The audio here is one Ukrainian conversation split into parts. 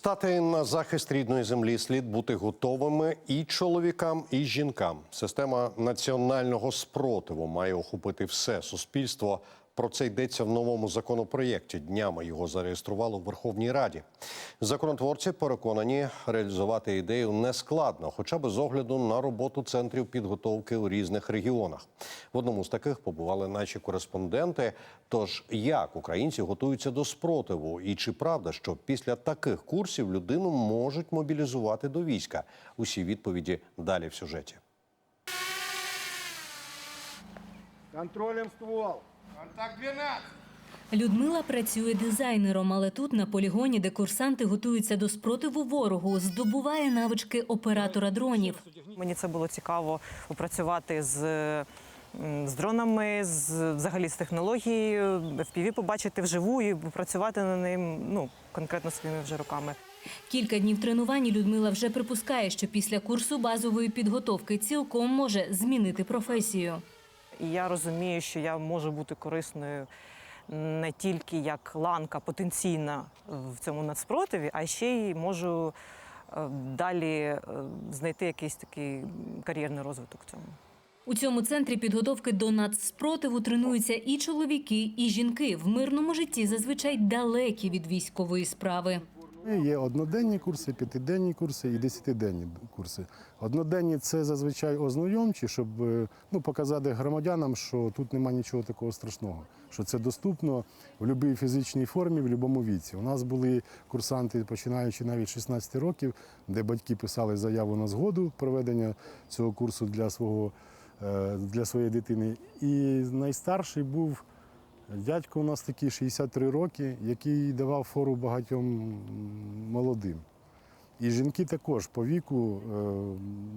Стати на захист рідної землі слід бути готовими і чоловікам, і жінкам. Система національного спротиву має охопити все суспільство. Про це йдеться в новому законопроєкті. Днями його зареєстрували в Верховній Раді. Законотворці переконані, реалізувати ідею нескладно, хоча б з огляду на роботу центрів підготовки у різних регіонах. В одному з таких побували наші кореспонденти. Тож як українці готуються до спротиву, і чи правда, що після таких курсів людину можуть мобілізувати до війська? Усі відповіді далі в сюжеті. Контролем ствол. Контакт 12. Людмила працює дизайнером, але тут на полігоні, де курсанти готуються до спротиву ворогу, здобуває навички оператора дронів. Мені це було цікаво попрацювати з, з дронами, з взагалі з технологією, FPV побачити вживу і працювати на ним ну, конкретно своїми вже руками. Кілька днів тренувань Людмила вже припускає, що після курсу базової підготовки цілком може змінити професію. І я розумію, що я можу бути корисною не тільки як ланка потенційна в цьому нацпротиві, а ще й можу е, далі е, знайти якийсь такий кар'єрний розвиток в цьому. У цьому центрі підготовки до нацспротиву тренуються і чоловіки, і жінки. В мирному житті зазвичай далекі від військової справи. Є одноденні курси, п'ятиденні курси і десятиденні курси. Одноденні це зазвичай ознайомчі, щоб е, ну, показати громадянам, що тут немає нічого такого страшного, що це доступно в будь-якій фізичній формі, в будь-якому віці. У нас були курсанти, починаючи навіть з 16 років, де батьки писали заяву на згоду проведення цього курсу для свого е, для своєї дитини. І найстарший був Дядько у нас такий 63 роки, який давав фору багатьом молодим. І жінки також по віку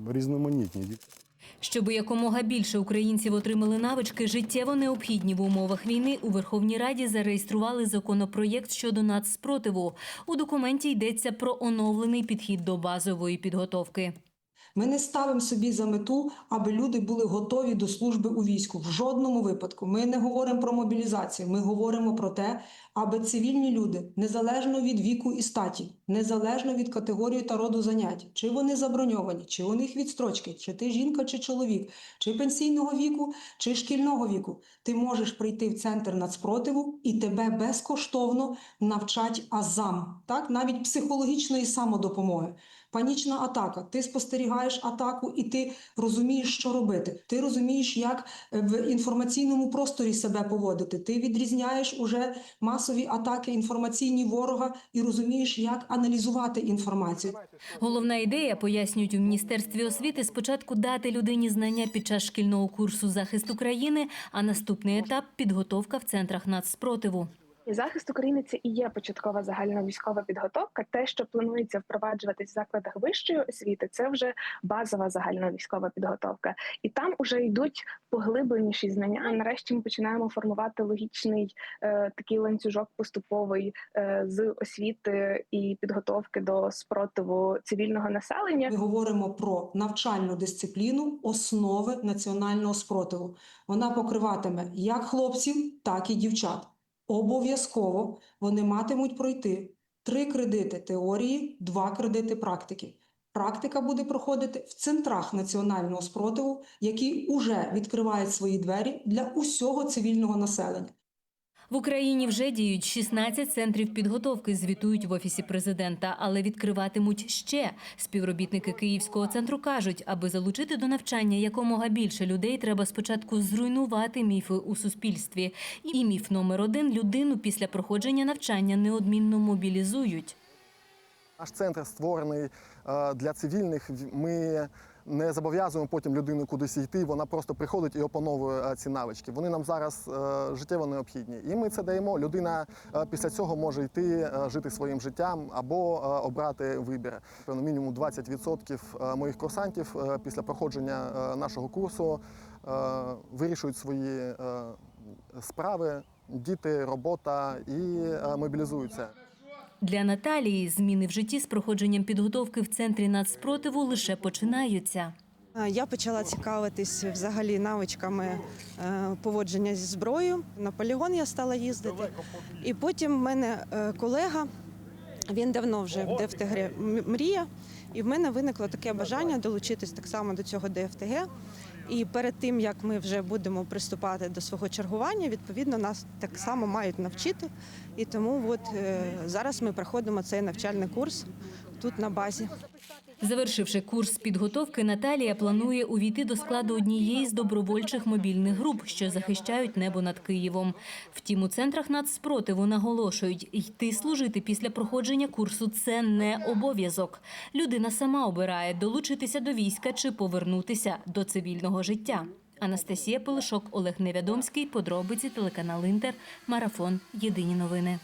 е, різноманітні. Щоб якомога більше українців отримали навички, життєво необхідні в умовах війни, у Верховній Раді зареєстрували законопроєкт щодо нацспротиву. У документі йдеться про оновлений підхід до базової підготовки. Ми не ставимо собі за мету, аби люди були готові до служби у війську. В жодному випадку. Ми не говоримо про мобілізацію. Ми говоримо про те, аби цивільні люди, незалежно від віку і статі, незалежно від категорії та роду занять, чи вони заброньовані, чи у них відстрочки, чи ти жінка, чи чоловік, чи пенсійного віку, чи шкільного віку, ти можеш прийти в центр нацпротиву і тебе безкоштовно навчать азам, так навіть психологічної самодопомоги. Панічна атака. Ти спостерігаєш атаку, і ти розумієш, що робити. Ти розумієш, як е, в інформаційному просторі себе поводити. Ти відрізняєш уже масові атаки інформаційні ворога і розумієш, як аналізувати інформацію. Головна ідея, пояснюють у міністерстві освіти, спочатку дати людині знання під час шкільного курсу захист України, а наступний етап підготовка в центрах нацспротиву. Захист України це і є початкова загальна військова підготовка. Те, що планується впроваджуватись в закладах вищої освіти, це вже базова загальна військова підготовка, і там вже йдуть поглибленіші знання. Нарешті ми починаємо формувати логічний е, такий ланцюжок поступовий е, з освіти і підготовки до спротиву цивільного населення. Ми говоримо про навчальну дисципліну основи національного спротиву. Вона покриватиме як хлопців, так і дівчат. Обов'язково вони матимуть пройти три кредити теорії, два кредити практики. Практика буде проходити в центрах національного спротиву, які вже відкривають свої двері для усього цивільного населення. В Україні вже діють 16 центрів підготовки, звітують в офісі президента, але відкриватимуть ще. Співробітники Київського центру кажуть, аби залучити до навчання якомога більше людей, треба спочатку зруйнувати міфи у суспільстві. І міф номер один людину після проходження навчання неодмінно мобілізують. Наш центр створений е, для цивільних. Ми не зобов'язуємо потім людину кудись йти. Вона просто приходить і опановує е, ці навички. Вони нам зараз е, життєво необхідні. І ми це даємо. Людина після цього може йти жити своїм життям або обрати вибір. Мінімум 20% е, моїх курсантів після проходження нашого курсу вирішують свої справи, діти, робота і мобілізуються. Для Наталії зміни в житті з проходженням підготовки в центрі нацпротиву лише починаються. Я почала цікавитись взагалі навичками е, поводження зі зброєю. На полігон я стала їздити. І потім в мене е, колега Він давно вже в ДФТГ мріє, і в мене виникло таке бажання долучитись так само до цього ДФТГ. І перед тим як ми вже будемо приступати до свого чергування, відповідно нас так само мають навчити. І тому от е, зараз ми проходимо цей навчальний курс тут на базі. Завершивши курс підготовки, Наталія планує увійти до складу однієї з добровольчих мобільних груп, що захищають небо над Києвом. Втім, у центрах нацспротиву наголошують, йти служити після проходження курсу це не обов'язок. Людина сама обирає долучитися до війська чи повернутися до цивільного життя. Анастасія Пилишок, Олег Невядомський. Подробиці телеканал Інтер. Марафон. Єдині новини.